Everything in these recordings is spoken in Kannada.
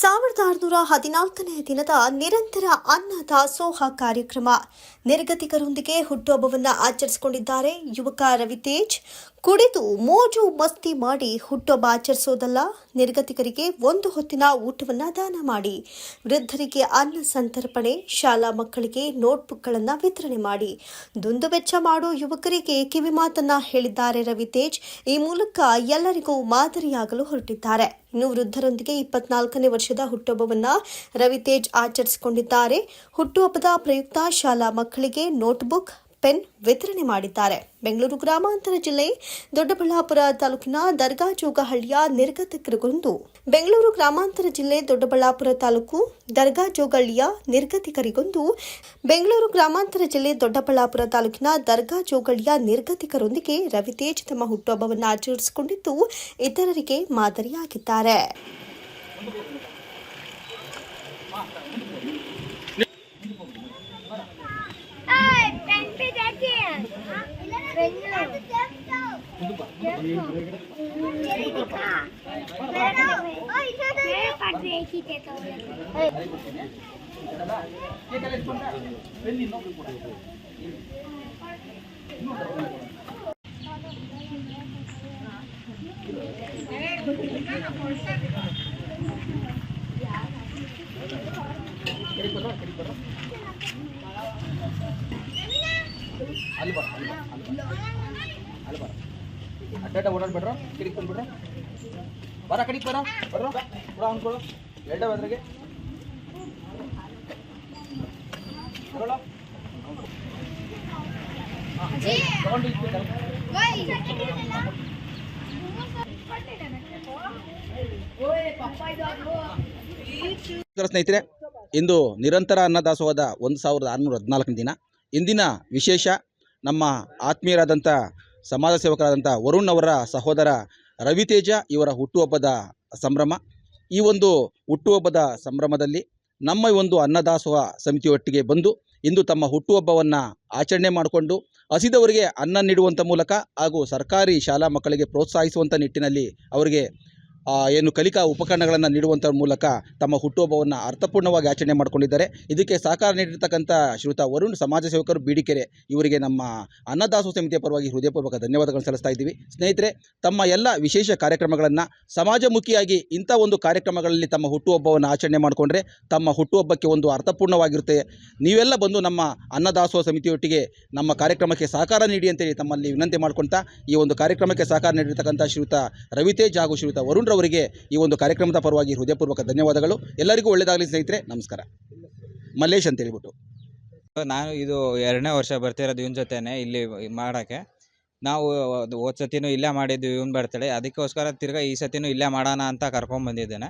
ಸಾವಿರದ ಆರುನೂರ ಹದಿನಾಲ್ಕನೇ ದಿನದ ನಿರಂತರ ಅನ್ನ ದಾಸೋಹ ಕಾರ್ಯಕ್ರಮ. ನಿರ್ಗತಿಕರೊಂದಿಗೆ ಹುಟ್ಟುಹಬ್ಬವನ್ನು ಆಚರಿಸಿಕೊಂಡಿದ್ದಾರೆ ಯುವಕ ರವಿತೇಜ್. ಕುಡಿದು ಮೋಜು ಮಸ್ತಿ ಮಾಡಿ ಹುಟ್ಟುಹಬ್ಬ ಆಚರಿಸೋದಲ್ಲ? ನಿರ್ಗತಿಕರಿಗೆ ಒಂದು ಹೊತ್ತಿನ ಊಟವನ್ನ ದಾನ ಮಾಡಿ. ವೃದ್ಧರಿಗೆ ಅನ್ನ ಸಂತರ್ಪಣೆ, ಶಾಲಾ ಮಕ್ಕಳಿಗೆ ನೋಟ್ಬುಕ್ಗಳನ್ನು ವಿತರಣೆ ಮಾಡಿ. ದುಂದು ವೆಚ್ಚ ಮಾಡೋ ಯುವಕರಿಗೆ ಕಿವಿಮಾತನ್ನ ಹೇಳಿದ್ದಾರೆ ರವಿತೇಜ್ ಈ ಮೂಲಕ ಎಲ್ಲರಿಗೂ ಮಾದರಿಯಾಗಲು ಹೊರಟಿದ್ದಾರೆ. ಇನ್ನು ವೃದ್ಧರೊಂದಿಗೆ ಇಪ್ಪತ್ನಾಲ್ಕನೇ ವರ್ಷದ ಹುಟ್ಟುಹಬ್ಬವನ್ನ ರವಿತೇಜ್ ಆಚರಿಸಿಕೊಂಡಿದ್ದಾರೆ. ಹುಟ್ಟುಹಬ್ಬದ ಪ್ರಯುಕ್ತ ಶಾಲಾ ಮಕ್ಕಳಿಗೆ ನೋಟ್ಬುಕ್ ಪೆನ್ ವಿತರಣೆ ಮಾಡಿದ್ದಾರೆ. ಬೆಂಗಳೂರು ಗ್ರಾಮಾಂತರ ಜಿಲ್ಲೆ ದೊಡ್ಡಬಳ್ಳಾಪುರ ತಾಲೂಕಿನ ದರ್ಗಾ ಜೋಗಹಳ್ಳಿಯ ನಿರ್ಗತಿಕರಿಗೊಂದು ಬೆಂಗಳೂರು ಗ್ರಾಮಾಂತರ ಜಿಲ್ಲೆ ದೊಡ್ಡಬಳ್ಳಾಪುರ ತಾಲೂಕು ದರ್ಗಾ ಜೋಗಹಳ್ಳಿಯ ನಿರ್ಗತಿಕರಿಗೊಂದು ಬೆಂಗಳೂರು ಗ್ರಾಮಾಂತರ ಜಿಲ್ಲೆ ದೊಡ್ಡಬಳ್ಳಾಪುರ ತಾಲೂಕಿನ ದರ್ಗಾ ಜೋಗಹಳ್ಳಿಯ ನಿರ್ಗತಿಕರೊಂದಿಗೆ ರವಿತೇಜ್ ತಮ್ಮ ಹುಟ್ಟುಹಬ್ಬವನ್ನು ಆಚರಿಸಿಕೊಂಡಿದ್ದು ಇತರರಿಗೆ ಮಾದರಿಯಾಗಿದ್ದಾರೆ. Gracias. ಅಲ್ಲಿ ಬರ ಅಲ್ಲಿ ಬರ ಅಡ್ಡ ಕಿಡಿಕ್ ಬಂದ್ಬಿಡ್ರ? ಬರ ಕಡಿಕ್ ಬರ ಬರ್ರ ಬರ ಎರಡ ಸ್ನೇಹಿತರೆ, ಇಂದು ನಿರಂತರ ಅನ್ನದಾಸೋಹದ ಒಂದು ಸಾವಿರದ ಆರುನೂರ ಹದಿನಾಲ್ಕನೇ ದಿನ. ಇಂದಿನ ವಿಶೇಷ ನಮ್ಮ ಆತ್ಮೀಯರಾದಂಥ ಸಮಾಜ ಸೇವಕರಾದಂಥ ವರುಣ್ ಅವರ ಸಹೋದರ ರವಿತೇಜ ಇವರ ಹುಟ್ಟುಹಬ್ಬದ ಸಂಭ್ರಮ. ಈ ಒಂದು ಹುಟ್ಟುಹಬ್ಬದ ಸಂಭ್ರಮದಲ್ಲಿ ನಮ್ಮ ಒಂದು ಅನ್ನದಾಸೋಹ ಸಮಿತಿಯೊಟ್ಟಿಗೆ ಬಂದು ಇಂದು ತಮ್ಮ ಹುಟ್ಟುಹಬ್ಬವನ್ನು ಆಚರಣೆ ಮಾಡಿಕೊಂಡು ಹಸಿದವರಿಗೆ ಅನ್ನ ನೀಡುವಂಥ ಮೂಲಕ ಹಾಗೂ ಸರ್ಕಾರಿ ಶಾಲಾ ಮಕ್ಕಳಿಗೆ ಪ್ರೋತ್ಸಾಹಿಸುವಂಥ ನಿಟ್ಟಿನಲ್ಲಿ ಅವರಿಗೆ ಏನು ಕಲಿಕಾ ಉಪಕರಣಗಳನ್ನು ನೀಡುವಂಥ ಮೂಲಕ ತಮ್ಮ ಹುಟ್ಟುಹಬ್ಬವನ್ನು ಅರ್ಥಪೂರ್ಣವಾಗಿ ಆಚರಣೆ ಮಾಡಿಕೊಂಡಿದ್ದಾರೆ. ಇದಕ್ಕೆ ಸಹಕಾರ ನೀಡಿರ್ತಕ್ಕಂಥ ಶ್ರೀತ ವರುಣ್, ಸಮಾಜ ಸೇವಕರು ಬೀಡಿಕೆರೆ, ಇವರಿಗೆ ನಮ್ಮ ಅನ್ನದಾಸೋಹ ಸಮಿತಿಯ ಪರವಾಗಿ ಹೃದಯಪೂರ್ವಕ ಧನ್ಯವಾದಗಳನ್ನು ಸಲ್ಲಿಸ್ತಾ ಇದ್ದೀವಿ. ಸ್ನೇಹಿತರೆ, ತಮ್ಮ ಎಲ್ಲ ವಿಶೇಷ ಕಾರ್ಯಕ್ರಮಗಳನ್ನು ಸಮಾಜಮುಖಿಯಾಗಿ ಇಂಥ ಒಂದು ಕಾರ್ಯಕ್ರಮಗಳಲ್ಲಿ ತಮ್ಮ ಹುಟ್ಟುಹಬ್ಬವನ್ನು ಆಚರಣೆ ಮಾಡಿಕೊಂಡ್ರೆ ತಮ್ಮ ಹುಟ್ಟುಹಬ್ಬಕ್ಕೆ ಒಂದು ಅರ್ಥಪೂರ್ಣವಾಗಿರುತ್ತೆ. ನೀವೆಲ್ಲ ಬಂದು ನಮ್ಮ ಅನ್ನದಾಸೋಹ ಸಮಿತಿಯೊಟ್ಟಿಗೆ ನಮ್ಮ ಕಾರ್ಯಕ್ರಮಕ್ಕೆ ಸಹಕಾರ ನೀಡಿ ಅಂತೇಳಿ ತಮ್ಮಲ್ಲಿ ವಿನಂತಿ ಮಾಡ್ಕೊಳ್ತಾ ಈ ಒಂದು ಕಾರ್ಯಕ್ರಮಕ್ಕೆ ಸಹಕಾರ ನೀಡಿರ್ತಕ್ಕಂಥ ಶ್ರೀತ ರವಿತೇಜ್ ಹಾಗೂ ಶ್ರೀಯುತ ವರುಣ್ ರವರಿಗೆ ಈ ಒಂದು ಕಾರ್ಯಕ್ರಮದ ಪರವಾಗಿ ಹೃದಯಪೂರ್ವಕ ಧನ್ಯವಾದಗಳು. ಎಲ್ಲರಿಗೂ ಒಳ್ಳೆಯದಾಗಲಿ ಸ್ನೇಹಿತರೆ, ನಮಸ್ಕಾರ. ಮಲ್ಲೇಶ್ ಅಂತ ಹೇಳ್ಬಿಟ್ಟು. ನಾನು ಇದು ಎರಡನೇ ವರ್ಷ ಬರ್ತಿರೋದು ಇವನ ಜೊತೆನೆ ಇಲ್ಲಿ ಮಾಡೋಕ್ಕೆ. ನಾವು ಹೋದ ಸತಿನೂ ಇಲ್ಲೇ ಮಾಡಿದ್ವಿ ಇವನ್ ಬರ್ತಾಳೆ ಅದಕ್ಕೋಸ್ಕರ ತಿರ್ಗಾ ಈ ಸತಿನೂ ಇಲ್ಲೇ ಮಾಡೋಣ ಅಂತ ಕರ್ಕೊಂಬಂದಿದ್ದೇನೆ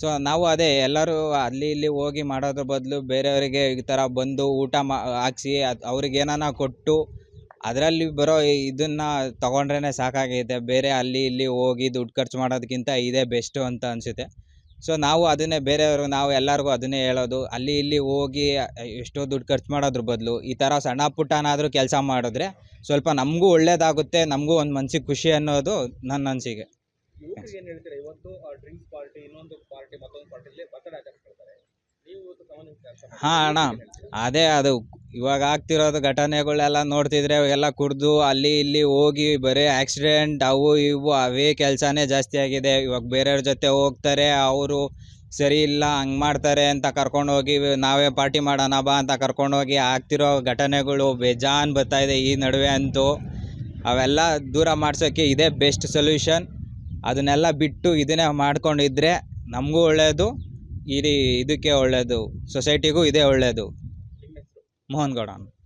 ಸೊ ನಾವು ಅದೇ ಎಲ್ಲರೂ ಅಲ್ಲಿ ಇಲ್ಲಿ ಹೋಗಿ ಮಾಡೋದ್ರ ಬದಲು ಬೇರೆಯವರಿಗೆ ಈ ಥರ ಬಂದು ಊಟ ಮಾ, ಹಾಕ್ಸಿ, ಅದು ಅವ್ರಿಗೆ ಏನಾನ ಕೊಟ್ಟು ಅದರಲ್ಲಿ ಬರೋ ಇದನ್ನು ತೊಗೊಂಡ್ರೇ ಸಾಕಾಗೈತೆ. ಬೇರೆ ಅಲ್ಲಿ ಇಲ್ಲಿ ಹೋಗಿ ದುಡ್ಡು ಖರ್ಚು ಮಾಡೋದಕ್ಕಿಂತ ಇದೇ ಬೆಸ್ಟು ಅಂತ ಅನಿಸುತ್ತೆ. ಸೊ ನಾವು ಅದನ್ನೇ ಬೇರೆಯವರು ನಾವು ಎಲ್ಲರಿಗೂ ಅದನ್ನೇ ಹೇಳೋದು. ಅಲ್ಲಿ ಇಲ್ಲಿ ಹೋಗಿ ಎಷ್ಟೋ ದುಡ್ಡು ಖರ್ಚು ಮಾಡೋದ್ರ ಬದಲು ಈ ಥರ ಸಣ್ಣ ಪುಟ್ಟನಾದರೂ ಕೆಲಸ ಮಾಡಿದ್ರೆ ಸ್ವಲ್ಪ ನಮಗೂ ಒಳ್ಳೇದಾಗುತ್ತೆ ನಮಗೂ ಒಂದು ಮನ್ಸಿಗೆ ಖುಷಿ ಅನ್ನೋದು ನನ್ನ ಅನಿಸಿಕೆ ಹಾಂ ಅಣ್ಣ. ಅದೇ ಅದು. ಇವಾಗ ಆಗ್ತಿರೋದು ಘಟನೆಗಳೆಲ್ಲ ನೋಡ್ತಿದ್ರೆ ಎಲ್ಲ ಕುಡ್ದು ಅಲ್ಲಿ ಇಲ್ಲಿ ಹೋಗಿ ಬರೀ ಆಕ್ಸಿಡೆಂಟ್ ಅವು ಇವು, ಅವೇ ಕೆಲಸನೇ ಜಾಸ್ತಿ ಆಗಿದೆ. ಇವಾಗ ಬೇರೆಯವ್ರ ಜೊತೆ ಹೋಗ್ತಾರೆ, ಅವರು ಸರಿ ಇಲ್ಲ, ಹಂಗೆ ಮಾಡ್ತಾರೆ ಅಂತ ಕರ್ಕೊಂಡು ಹೋಗಿ ನಾವೇ ಪಾರ್ಟಿ ಮಾಡೋಣ ಬಾ ಅಂತ ಕರ್ಕೊಂಡು ಹೋಗಿ ಆಗ್ತಿರೋ ಘಟನೆಗಳು ಬೇಜಾನ್ ಬರ್ತಾ ಇದೆ ಈ ನಡುವೆ ಅಂತೂ. ಅವೆಲ್ಲ ದೂರ ಮಾಡ್ಸೋಕ್ಕೆ ಇದೇ ಬೆಸ್ಟ್ ಸೊಲ್ಯೂಷನ್ ಅದನ್ನೆಲ್ಲ ಬಿಟ್ಟು ಇದನ್ನೇ ಮಾಡ್ಕೊಂಡಿದ್ರೆ ನಮಗೂ ಒಳ್ಳೆಯದು ಇಡೀ ಇದಕ್ಕೆ ಒಳ್ಳೆಯದು ಸೊಸೈಟಿಗೂ ಇದೇ ಒಳ್ಳೆಯದು મોહનગઢાનું.